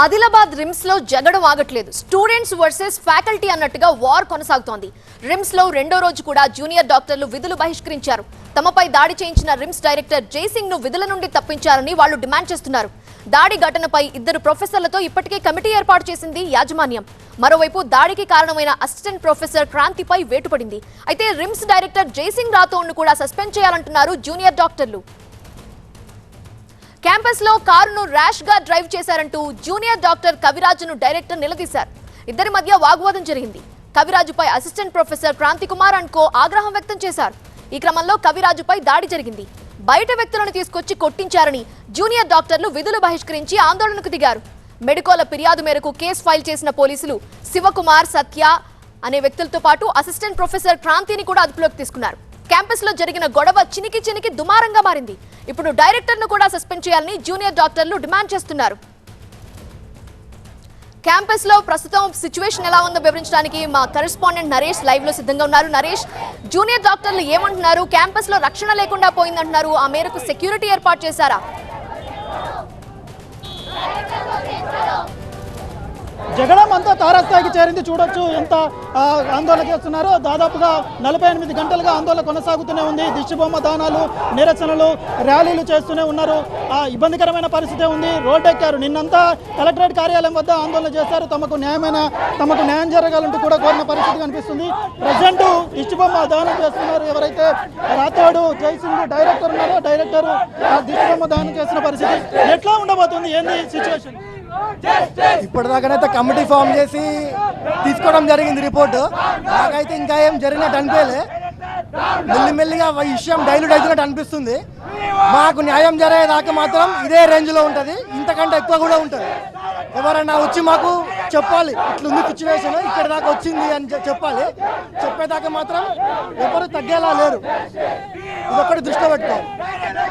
ఆదిలాబాద్ రిమ్స్లో జగడం ఆగట్లేదు. స్టూడెంట్స్ వర్సెస్ ఫ్యాకల్టీ అన్నట్టుగా వార్ కొనసాగుతోంది. రిమ్స్లో రెండో రోజు కూడా జూనియర్ డాక్టర్లు విధులు బహిష్కరించారు. తమపై దాడి చేయించిన రిమ్స్ డైరెక్టర్ జైసింగ్ను విధుల నుండి తప్పించారని వాళ్ళు డిమాండ్ చేస్తున్నారు. దాడి ఘటనపై ఇద్దరు ప్రొఫెసర్లతో ఇప్పటికే కమిటీ ఏర్పాటు చేసింది యాజమాన్యం. మరోవైపు దాడికి కారణమైన అసిస్టెంట్ ప్రొఫెసర్ క్రాంతిపై వేటుపడింది. అయితే రిమ్స్ డైరెక్టర్ జైసింగ్ రాథోడ్ను కూడా సస్పెండ్ చేయాలంటున్నారు జూనియర్ డాక్టర్లు. క్యాంపస్లో కారును ర్యాష్గా డ్రైవ్ చేశారంటూ జూనియర్ డాక్టర్ కవిరాజును డైరెక్టర్ నిలదీశారు. ఇద్దరి మధ్య వాగ్వాదం జరిగింది. కవిరాజుపై assistant professor Kranthi Kumar and co ఆగ్రహం వ్యక్తం చేశారు. ఈ క్రమంలో కవిరాజుపై దాడి జరిగింది. బయట వ్యక్తులను తీసుకొచ్చి కొట్టించారని జూనియర్ డాక్టర్లు విధులు బహిష్కరించి ఆందోళనకు దిగారు. మెడికోల ఫిర్యాదు మేరకు కేసు ఫైల్ చేసిన పోలీసులు శివకుమార్ సత్య అనే వ్యక్తులతో పాటు అసిస్టెంట్ ప్రొఫెసర్ క్రాంతిని కూడా అదుపులోకి తీసుకున్నారు. క్యాంపస్లో జరిగిన గొడవ చినికి చినికి దుమారంగా మారింది. ఇప్పుడు డైరెక్టర్ను కూడా సస్పెండ్ చేయాలని జూనియర్ డాక్టర్లు డిమాండ్ చేస్తున్నారు. క్యాంపస్లో ప్రస్తుతం సిచ్యువేషన్ ఎలా ఉందో వివరించడానికి మా కరెస్పాండెంట్ నరేష్ లైవ్లో సిద్ధంగా ఉన్నారు. నరేష్ జూనియర్ డాక్టర్లు ఏమంటున్నారు? క్యాంపస్లో రక్షణ లేకుండా పోయిందంటున్నారు. ఆ మేరకు సెక్యూరిటీ ఏర్పాటు చేశారా? జగడం అంతా తారాస్థాయికి చేరింది చూడొచ్చు ఎంత ఆందోళన చేస్తున్నారో. దాదాపుగా నలభై ఎనిమిది గంటలుగా ఆందోళన కొనసాగుతూనే ఉంది. దిష్టిబొమ్మ దానాలు నిరసనలు ర్యాలీలు చేస్తూనే ఉన్నారు. ఆ ఇబ్బందికరమైన పరిస్థితి ఉంది. రోడ్డు ఎక్కారు. నిన్నంతా కలెక్టరేట్ కార్యాలయం వద్ద ఆందోళన చేశారు. తమకు న్యాయమైన తమకు న్యాయం జరగాలంటూ కూడా కోరిన పరిస్థితి కనిపిస్తుంది. ప్రజెంట్ దిష్టిబొమ్మ దానం చేస్తున్నారు ఎవరైతే రాతోడు జైసింగ్ డైరెక్టర్ ఉన్నారో డైరెక్టర్ ఆ దిష్టిబొమ్మ దానం చేసిన పరిస్థితి ఎట్లా ఉండబోతుంది? ఏంది సిచ్యువేషన్ ఇప్పటిదాకానైతే కమిటీ ఫామ్ చేసి తీసుకోవడం జరిగింది రిపోర్ట్. నాకైతే ఇంకా ఏం జరిగినట్టు అనిపించలే. మెల్లిమెల్లిగా విషయం డైల్యూట్ అవుతున్నట్టు అనిపిస్తుంది. మాకు న్యాయం జరిగేదాకా మాత్రం ఇదే రేంజ్లో ఉంటుంది. ఇంతకంటే ఎక్కువ కూడా ఉంటుంది. ఎవరైనా వచ్చి మాకు చెప్పాలి. ఇట్లుంది సిచ్యువేషన్ ఇక్కడ దాకా వచ్చింది అని చెప్పాలి. చెప్పేదాకా మాత్రం ఎవరు తగ్గేలా లేరు. ఇదొక్కటి దృష్టిలో పెట్టుకోవాలి.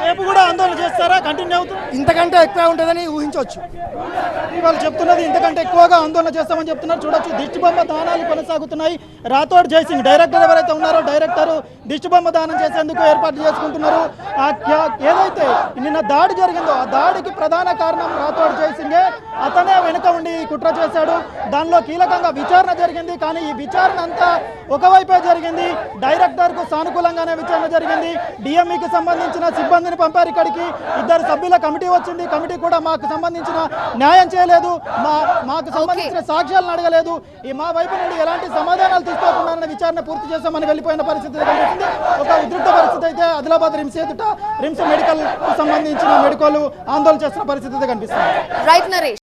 రేపు కూడా ఆందోళన చేస్తారా? కంటిన్యూ అవుతుంది? ఇంతకంటే ఎక్కువ ఉంటుందని ఊహించవచ్చు. వాళ్ళు చెప్తున్నది ఇంతకంటే ఎక్కువగా ఆందోళన చేస్తామని చెప్తున్నారు. చూడొచ్చు దిష్టిబొమ్మ దానాలు కొనసాగుతున్నాయి. రాథోడ్ జైసింగ్ డైరెక్టర్ ఎవరైతే ఉన్నారో డైరెక్టర్ దిష్టిబొమ్మ దానం చేసేందుకు ఏర్పాటు చేసుకుంటున్నారు. ఏదైతే నిన్న దాడి జరిగిందో ఆ దాడికి ప్రధాన కారణం రాథోడ్ జైసింగే అతనే వెనుక ఉండి కుట్ర చేశాడు. దానిలో కీలకంగా విచారణ జరిగింది. కానీ ఈ విచారణ అంతా ఒకవైపే జరిగింది. డైరెక్టర్కు సానుకూలంగానే విచారణ జరిగింది. డిఎంఈకి సంబంధించిన సిబ్బందిని పంపారు ఇక్కడికి. ఇద్దరు సభ్యుల కమిటీ వచ్చింది. కమిటీ కూడా మాకు సంబంధించిన న్యాయం చేయలేదు. మా మాకు సంబంధించిన సాక్ష్యాలను అడగలేదు. ఈ మా వైపు నుండి ఎలాంటి సమాధానాలు తీసుకోకుండా విచారణ పూర్తి చేస్తామని వెళ్ళిపోయిన పరిస్థితి కనిపిస్తుంది. ఒక ఉద్రిక్త పరిస్థితి అయితే ఆదిలాబాద్ రిమ్స్ ఎదుట రిమ్స్ మెడికల్కు సంబంధించిన మెడికల్ ఆందోళన చేస్తున్న పరిస్థితి కనిపిస్తుంది. రైట్ నరేష్.